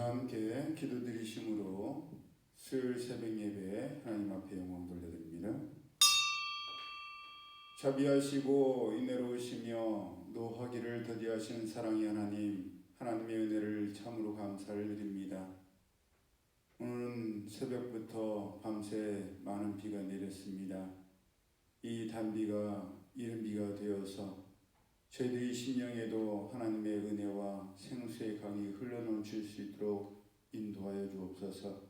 다 함께 기도드리심으로 수요일 새벽 예배 하나님 앞에 영광 돌려드립니다. 자비하시고 인내로우시며 노하기를 더디하시는 사랑의 하나님 하나님의 은혜를 참으로 감사를 드립니다. 오늘은 새벽부터 밤새 많은 비가 내렸습니다. 이 단비가 이른 비가 되어서 저희들이 심령에도 하나님의 은혜와 생수의 강이 흘러넘칠 수 있도록 인도하여 주옵소서.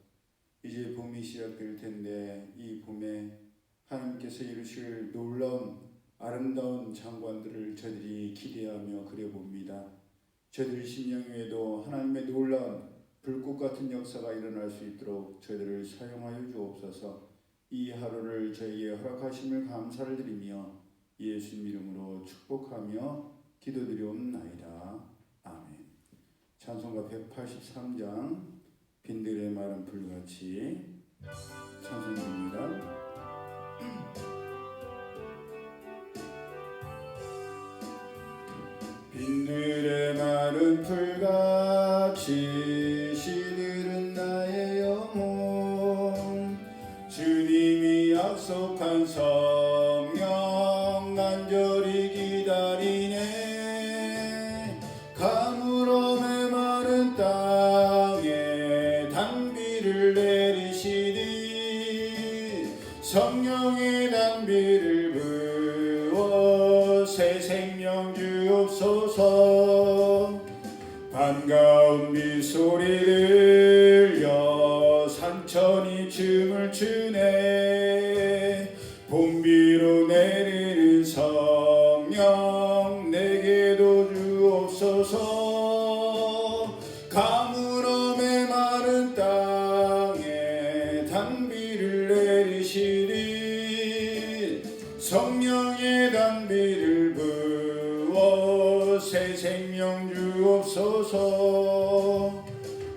이제 봄이 시작될 텐데 이 봄에 하나님께서 이루실 놀라운 아름다운 장관들을 저들이 기대하며 그려봅니다. 저들 심령 위에도 하나님의 놀라운 불꽃 같은 역사가 일어날 수 있도록 저희들을 사용하여 주옵소서. 이 하루를 저희에게 허락하심을 감사를 드리며 예수 이름으로 축복하며 기도드리옵나이다. 아멘. 찬송가 183장 빈들의 말은 불같이 찬송입니다. 빈들의 말은 불같이 시들은 나의 영혼 주님이 약속한 성 땅에 단비를 내리시니 성령의 단비를 부어 새 생명 주옵소서. 반가운 미 소리 들 성령의 단비를 부어 새 생명 주옵소서.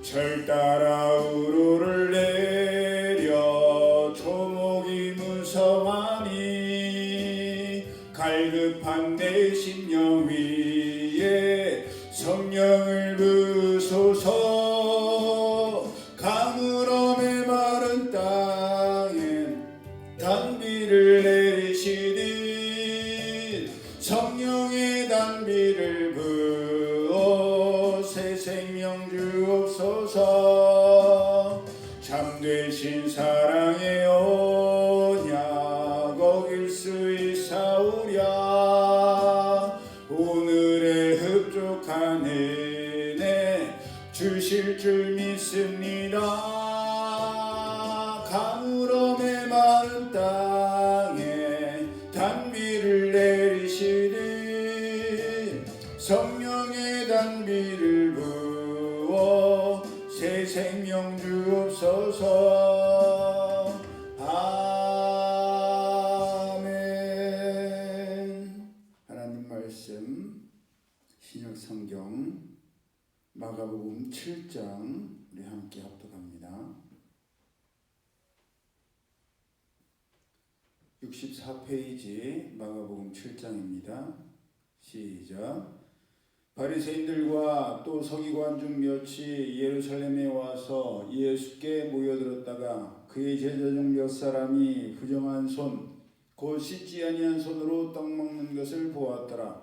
절 따라 참되신 사 마가복음 7장 우리 함께 합독합니다. 64페이지 마가복음 7장입니다. 시작. 바리새인들과 또 서기관 중 몇이 예루살렘에 와서 예수께 모여들었다가 그의 제자 중 몇 사람이 부정한 손, 곧 씻지 아니한 손으로 떡 먹는 것을 보았더라.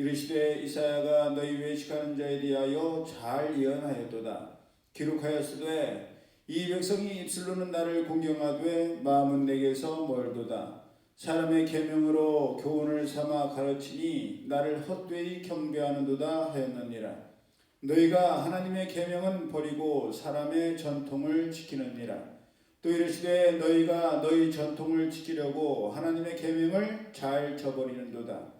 이르시되 이사야가 너희 외식하는 자에 대하여 잘 예언하였도다. 기록하였으되 이 백성이 입술로는 나를 공경하되 마음은 내게서 멀도다. 사람의 계명으로 교훈을 삼아 가르치니 나를 헛되이 경배하는도다 하였느니라. 너희가 하나님의 계명은 버리고 사람의 전통을 지키느니라. 또 이르시되 너희가 너희 전통을 지키려고 하나님의 계명을 잘 저버리는도다.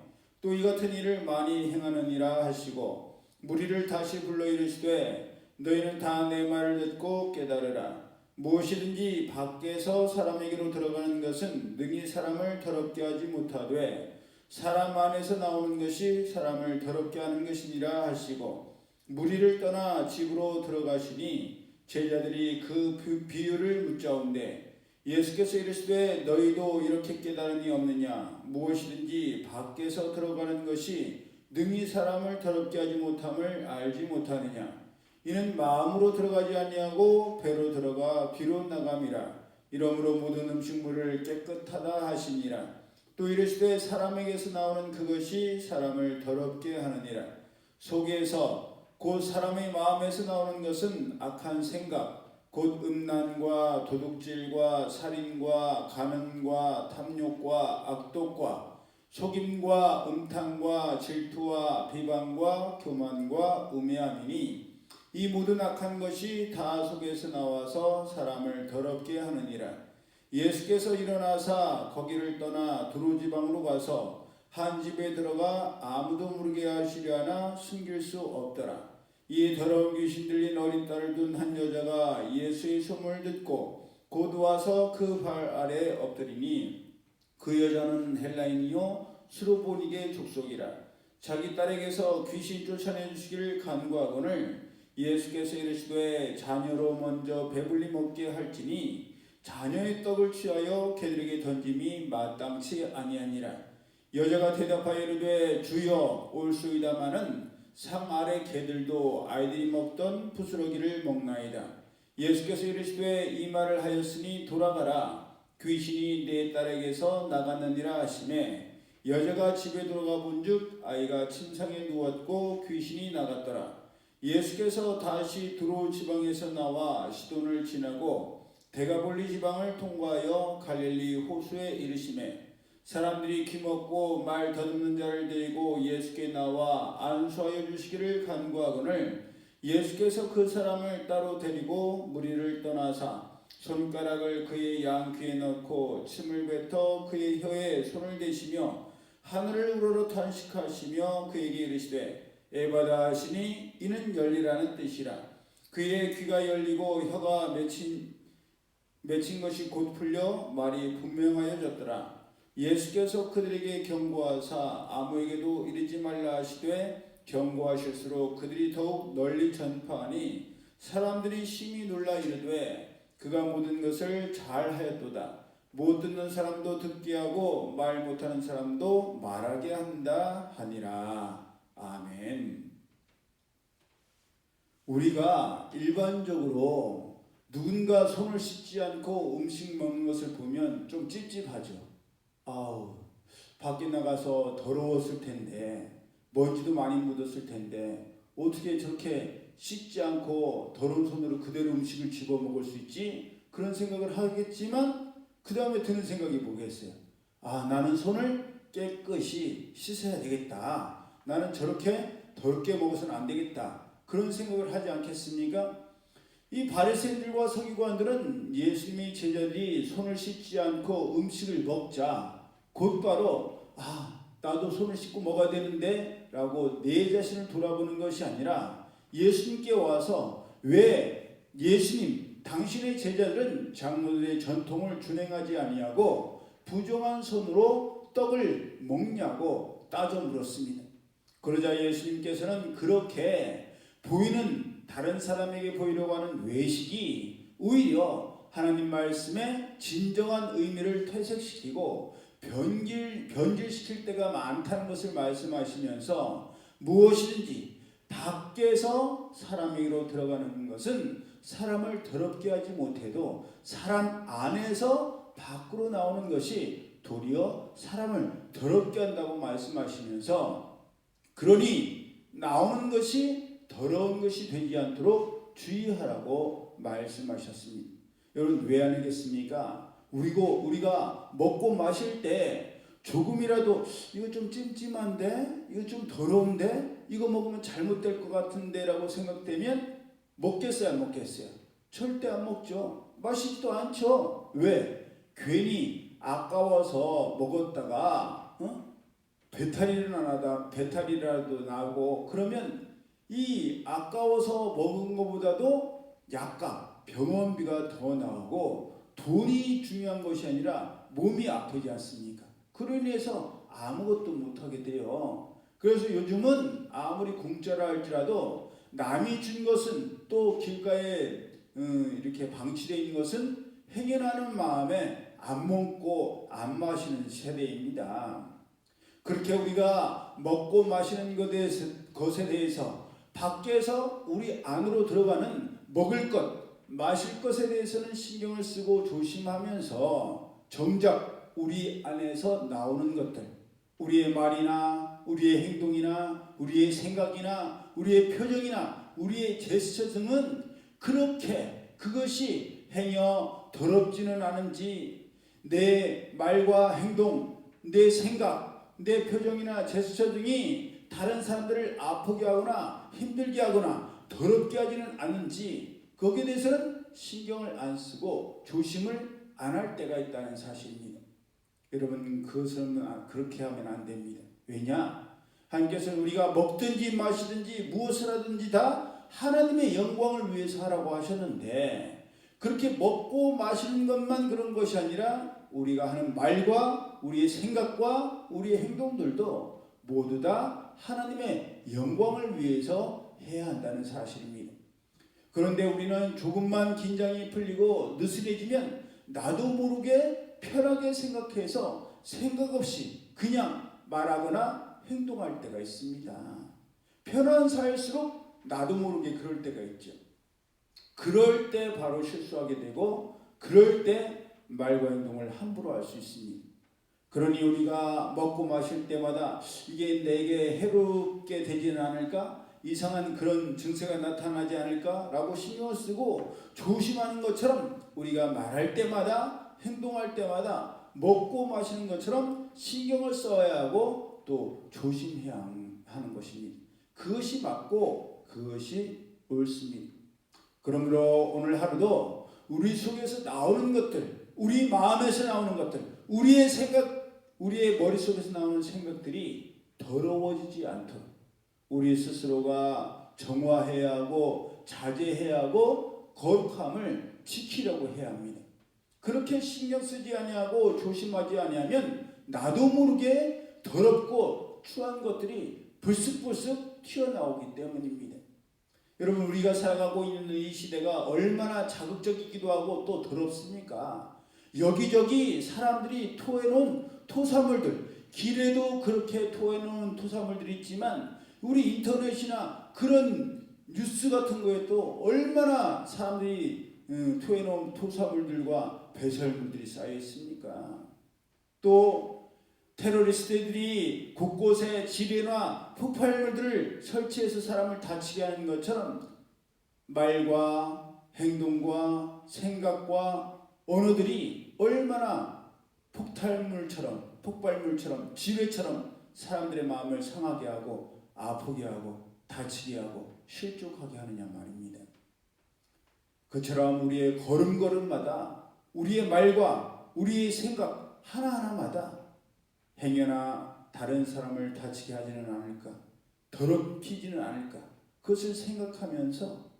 또 이 같은 일을 많이 행하느니라 하시고 무리를 다시 불러 이르시되 너희는 다 내 말을 듣고 깨달으라. 무엇이든지 밖에서 사람에게로 들어가는 것은 능히 사람을 더럽게 하지 못하되 사람 안에서 나오는 것이 사람을 더럽게 하는 것이니라 하시고 무리를 떠나 집으로 들어가시니 제자들이 그 비- 비유를 묻자온대 예수께서 이르시되 너희도 이렇게 깨달음이 없느냐? 무엇이든지 밖에서 들어가는 것이 능히 사람을 더럽게 하지 못함을 알지 못하느냐? 이는 마음으로 들어가지 아니하고 배로 들어가 뒤로 나감이라. 이러므로 모든 음식물을 깨끗하다 하시니라. 또 이르시되 사람에게서 나오는 그것이 사람을 더럽게 하느니라. 속에서 곧 사람의 마음에서 나오는 것은 악한 생각 곧 음란과 도둑질과 살인과 가면과 탐욕과 악독과 속임과 음탕과 질투와 비방과 교만과 우매함이니 이 모든 악한 것이 다 속에서 나와서 사람을 더럽게 하느니라. 예수께서 일어나사 거기를 떠나 두로지방으로 가서 한 집에 들어가 아무도 모르게 하시려 하나 숨길 수 없더라 이에 더러운 귀신 들린 어린 딸을 둔 한 여자가 예수의 소문을 듣고 곧 와서 그 발 아래 엎드리니 그 여자는 헬라인이요 수로보니게 족속이라. 자기 딸에게서 귀신 쫓아내 주시기를 간구하거늘 예수께서 이르시되 자녀로 먼저 배불리 먹게 할지니 자녀의 떡을 취하여 개들에게 던짐이 마땅치 아니하니라. 여자가 대답하여 이르되 주여 올수이다마는 상 아래 개들도 아이들이 먹던 부스러기를 먹나이다. 예수께서 이르시되 이 말을 하였으니 돌아가라. 귀신이 내 딸에게서 나갔느니라 하시매 여자가 집에 들어가 본즉 아이가 침상에 누웠고 귀신이 나갔더라. 예수께서 다시 두로 지방에서 나와 시돈을 지나고 대가볼리 지방을 통과하여 갈릴리 호수에 이르시매 사람들이 귀먹고 말 더듬는 자를 데리고 예수께 나와 안수하여 주시기를 간구하거늘 예수께서 그 사람을 따로 데리고 무리를 떠나사 손가락을 그의 양 귀에 넣고 침을 뱉어 그의 혀에 손을 대시며 하늘을 우러러 탄식하시며 그에게 이르시되 에바다 하시니 이는 열리라는 뜻이라. 그의 귀가 열리고 혀가 맺힌 맺힌 것이 곧 풀려 말이 분명하여졌더라 예수께서 그들에게 경고하사 아무에게도 이르지 말라 하시되 경고하실수록 그들이 더욱 널리 전파하니 사람들이 심히 놀라 이르되 그가 모든 것을 잘하였도다. 못 듣는 사람도 듣게 하고 말 못하는 사람도 말하게 한다 하니라. 아멘. 우리가 일반적으로 누군가 손을 씻지 않고 음식 먹는 것을 보면 좀 찝찝하죠 아우 밖에 나가서 더러웠을 텐데 먼지도 많이 묻었을 텐데 어떻게 저렇게 씻지 않고 더러운 손으로 그대로 음식을 집어 먹을 수 있지? 그런 생각을 하겠지만 그 다음에 드는 생각이 뭐겠어요? 아 나는 손을 깨끗이 씻어야 되겠다. 나는 저렇게 더럽게 먹어서는 안 되겠다. 그런 생각을 하지 않겠습니까 이 바리새인들과 서기관들은 예수님의 제자들이 손을 씻지 않고 음식을 먹자 곧바로 아 나도 손을 씻고 먹어야 되는데 라고 내 자신을 돌아보는 것이 아니라 예수님께 와서 왜 예수님 당신의 제자들은 장로들의 전통을 준행하지 아니하고 부정한 손으로 떡을 먹냐고 따져 물었습니다. 그러자 예수님께서는 그렇게 보이는 다른 사람에게 보이려고 하는 외식이 오히려 하나님 말씀의 진정한 의미를 퇴색시키고 변질 변질시킬 때가 많다는 것을 말씀하시면서 무엇이든지 밖에서 사람에게로 들어가는 것은 사람을 더럽게 하지 못해도 사람 안에서 밖으로 나오는 것이 도리어 사람을 더럽게 한다고 말씀하시면서 그러니 나오는 것이 더러운 것이 되지 않도록 주의하라고 말씀하셨습니다. 여러분 왜 아니겠습니까? 우리고 우리가 먹고 마실 때 조금이라도 이거 좀 찜찜한데 이거 좀 더러운데 이거 먹으면 잘못될 것 같은데라고 생각되면 먹겠어요 안 먹겠어요? 절대 안 먹죠. 맛있지도 않죠. 왜? 괜히 아까워서 먹었다가 어? 배탈이라도 나다 배탈이라도 나고 그러면 이 아까워서 먹은 것보다도 약값 병원비가 더 나오고 돈이 중요한 것이 아니라 몸이 아프지 않습니까? 그로 인해서 아무것도 못하게 돼요. 그래서 요즘은 아무리 공짜라 할지라도 남이 준 것은 또 길가에 음, 이렇게 방치되어 있는 것은 행여나는 마음에 안 먹고 안 마시는 세대입니다. 그렇게 우리가 먹고 마시는 것에 대해서 밖에서 우리 안으로 들어가는 먹을 것, 마실 것에 대해서는 신경을 쓰고 조심하면서 정작 우리 안에서 나오는 것들, 우리의 말이나 우리의 행동이나 우리의 생각이나 우리의 표정이나 우리의 제스처 등은 그렇게 그것이 행여 더럽지는 않은지 내 말과 행동, 내 생각, 내 표정이나 제스처 등이 다른 사람들을 아프게 하거나 힘들게 하거나 더럽게 하지는 않은지 거기에 대해서는 신경을 안 쓰고 조심을 안 할 때가 있다는 사실입니다. 여러분 그것은 아, 그렇게 하면 안 됩니다. 왜냐? 하나님께서는 우리가 먹든지 마시든지 무엇을 하든지 다 하나님의 영광을 위해서 하라고 하셨는데 그렇게 먹고 마시는 것만 그런 것이 아니라 우리가 하는 말과 우리의 생각과 우리의 행동들도 모두 다 하나님의 영광을 위해서 해야 한다는 사실입니다. 그런데 우리는 조금만 긴장이 풀리고 느슨해지면 나도 모르게 편하게 생각해서 생각 없이 그냥 말하거나 행동할 때가 있습니다. 편한 사일수록 나도 모르게 그럴 때가 있죠. 그럴 때 바로 실수하게 되고 그럴 때 말과 행동을 함부로 할 수 있습니다. 그러니 우리가 먹고 마실 때마다 이게 내게 해롭게 되지는 않을까? 이상한 그런 증세가 나타나지 않을까라고 신경을 쓰고 조심하는 것처럼 우리가 말할 때마다 행동할 때마다 먹고 마시는 것처럼 신경을 써야 하고 또 조심해야 하는 것입니다. 그것이 맞고 그것이 옳습니다. 그러므로 오늘 하루도 우리 속에서 나오는 것들, 우리 마음에서 나오는 것들, 우리의 생각, 우리의 머릿속에서 나오는 생각들이 더러워지지 않도록 우리 스스로가 정화해야 하고 자제해야 하고 거룩함을 지키려고 해야 합니다. 그렇게 신경 쓰지 아니하고 조심하지 아니하면 나도 모르게 더럽고 추한 것들이 불쑥불쑥 튀어나오기 때문입니다. 여러분 우리가 살아가고 있는 이 시대가 얼마나 자극적이기도 하고 또 더럽습니까? 여기저기 사람들이 토해놓은 토사물들 길에도 그렇게 토해놓은 토사물들이 있지만 우리 인터넷이나 그런 뉴스 같은 거에 또 얼마나 사람들이 음, 토해놓은 토사물들과 배설물들이 쌓여 있습니까? 또 테러리스트들이 곳곳에 지뢰나 폭발물들을 설치해서 사람을 다치게 하는 것처럼 말과 행동과 생각과 언어들이 얼마나 폭탄물처럼 폭발물처럼 지뢰처럼 사람들의 마음을 상하게 하고 아프게 하고 다치게 하고 실족하게 하느냐 말입니다. 그처럼 우리의 걸음걸음마다 우리의 말과 우리의 생각 하나하나마다 행여나 다른 사람을 다치게 하지는 않을까 더럽히지는 않을까 그것을 생각하면서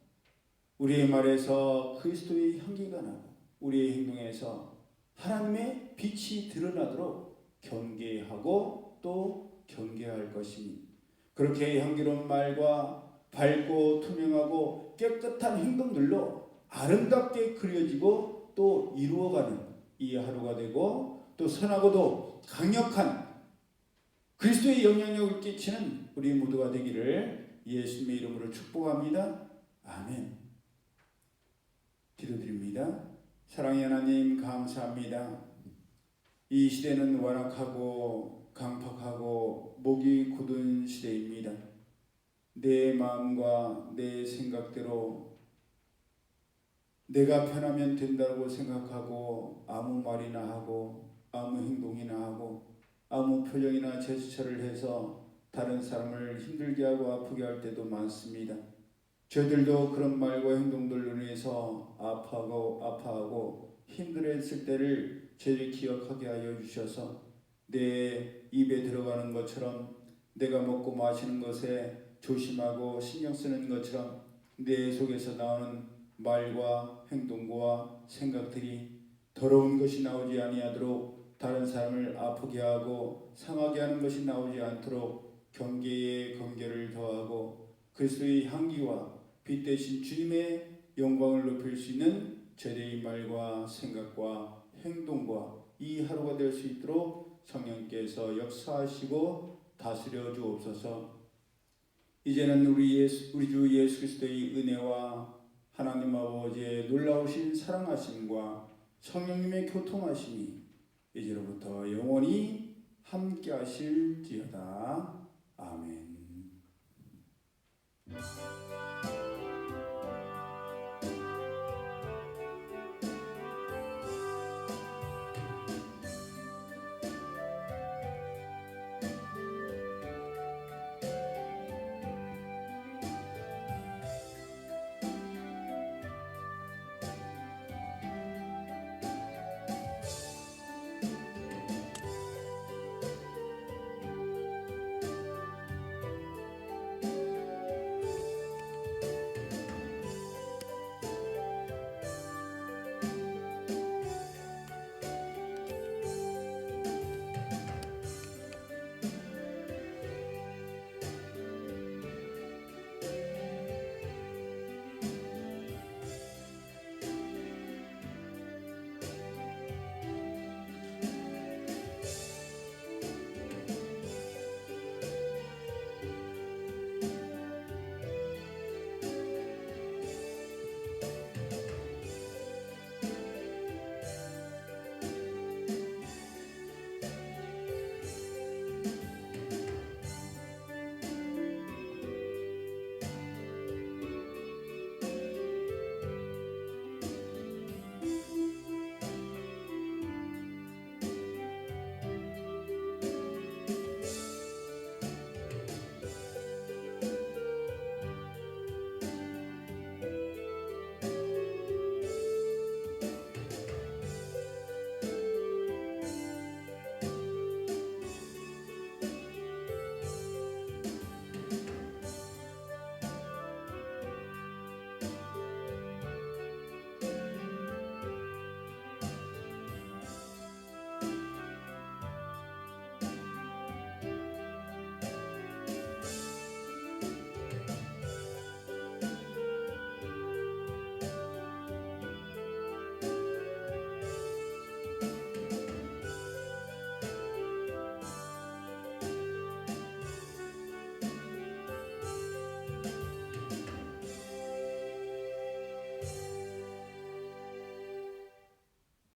우리의 말에서 그리스도의 향기가 나고 우리의 행동에서 하나님의 빛이 드러나도록 경계하고 또 경계할 것입니다. 그렇게 향기로운 말과 밝고 투명하고 깨끗한 행동들로 아름답게 그려지고 또 이루어가는 이 하루가 되고 또 선하고도 강력한 그리스도의 영향력을 끼치는 우리 모두가 되기를 예수님의 이름으로 축복합니다. 아멘. 기도드립니다. 사랑의 하나님 감사합니다. 이 시대는 완악하고 강팍하고 목이 굳은 시대입니다. 내 마음과 내 생각대로 내가 편하면 된다고 생각하고 아무 말이나 하고 아무 행동이나 하고 아무 표정이나 제스처를 해서 다른 사람을 힘들게 하고 아프게 할 때도 많습니다. 저들도 그런 말과 행동들로 인해서 아파하고 아파하고 힘들어했을 때를 저희 기억하게 하여 주셔서 내 입에 들어가는 것처럼 내가 먹고 마시는 것에 조심하고 신경 쓰는 것처럼 내 속에서 나오는 말과 행동과 생각들이 더러운 것이 나오지 아니하도록 다른 사람을 아프게 하고 상하게 하는 것이 나오지 않도록 경계에 경계를 더하고 그리스도의 향기와 빛 대신 주님의 영광을 높일 수 있는 제대의 말과 생각과 행동과 이 하루가 될 수 있도록 성령께서 역사하시고 다스려 주옵소서. 이제는 우리 예수 우리 주 예수 그리스도의 은혜와 하나님 아버지의 놀라우신 사랑하심과 성령님의 교통하심이 이제로부터 영원히 함께 하실지어다. 아멘.